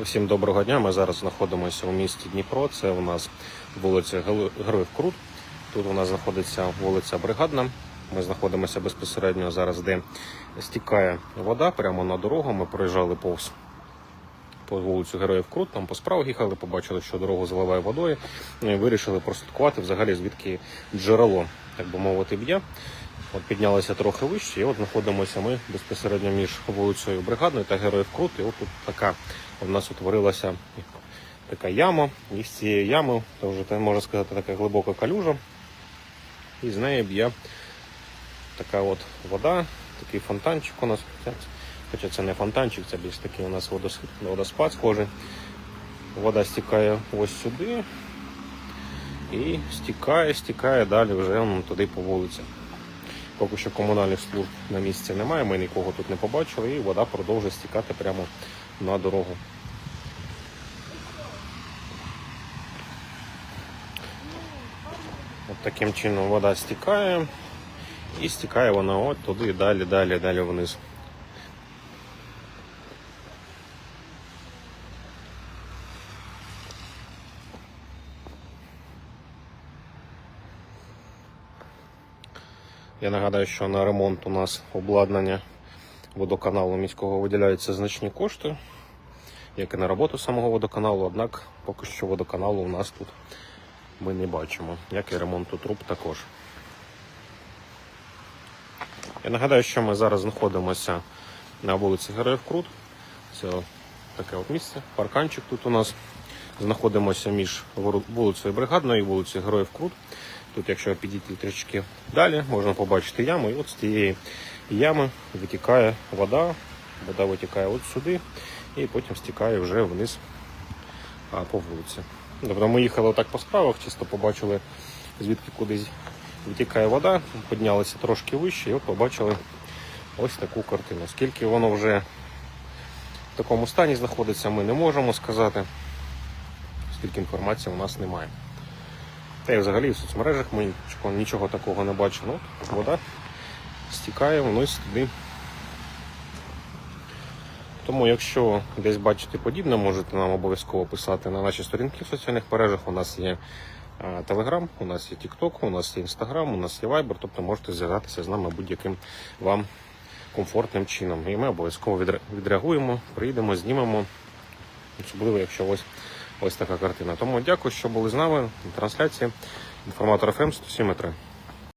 Всім доброго дня. Ми зараз знаходимося у місті Дніпро. Це у нас вулиця Героїв Крут. Тут у нас знаходиться вулиця Бригадна. Ми знаходимося безпосередньо зараз, де стікає вода прямо на дорогу. Ми проїжджали повз по вулицю Героїв Крут, там по справу їхали, побачили, що дорогу заливає водою. Ну і вирішили прослідкувати взагалі, звідки джерело, так би мовити, б'є. От піднялися трохи вище, і от знаходимося ми безпосередньо між вулицею Бригадною та Героїв Крут. І от тут така у нас утворилася така яма. І з цієї ями, то вже можна сказати, така глибока калюжа. І з неї б'є така от вода, такий фонтанчик у нас. Хоча це не фонтанчик, це більш такий у нас водоспад схожий. Вода стікає ось сюди і стікає, стікає далі вже туди по вулиці. Поки що комунальних служб на місці немає, ми нікого тут не побачили, і вода продовжує стікати прямо на дорогу. От таким чином вода стікає, і стікає вона от туди, далі, далі, далі вниз. Я нагадаю, що на ремонт у нас обладнання водоканалу міського виділяються значні кошти, як і на роботу самого водоканалу, однак поки що водоканалу у нас тут ми не бачимо, як і ремонту труб також. Я нагадаю, що ми зараз знаходимося на вулиці Героїв Крут. Це таке от місце, парканчик тут у нас. Знаходимося між вулицею Бригадною і вулицею Героїв Крут. Тут, якщо підійти трішки далі, можна побачити яму. І от з цієї ями витікає вода. Вода витікає от сюди і потім стікає вже вниз по вулиці. Тобто ми їхали отак по справах, чисто побачили, звідки кудись витікає вода, піднялися трошки вище і от побачили ось таку картину. Скільки воно вже в такому стані знаходиться, ми не можемо сказати, скільки інформації у нас немає. Та й взагалі в соцмережах ми нічого, такого не бачимо. От вода стікає вниз туди. Тому, якщо десь бачите подібне, можете нам обов'язково писати на наші сторінки в соціальних мережах. У нас є Телеграм, у нас є TikTok, у нас є Instagram, у нас є Viber, тобто можете зв'язатися з нами будь-яким вам комфортним чином. І ми обов'язково відреагуємо, приїдемо, знімемо. Особливо, якщо ось ось така картина. Тому дякую, що були з нами на трансляції. Інформатор ФМ 107.3.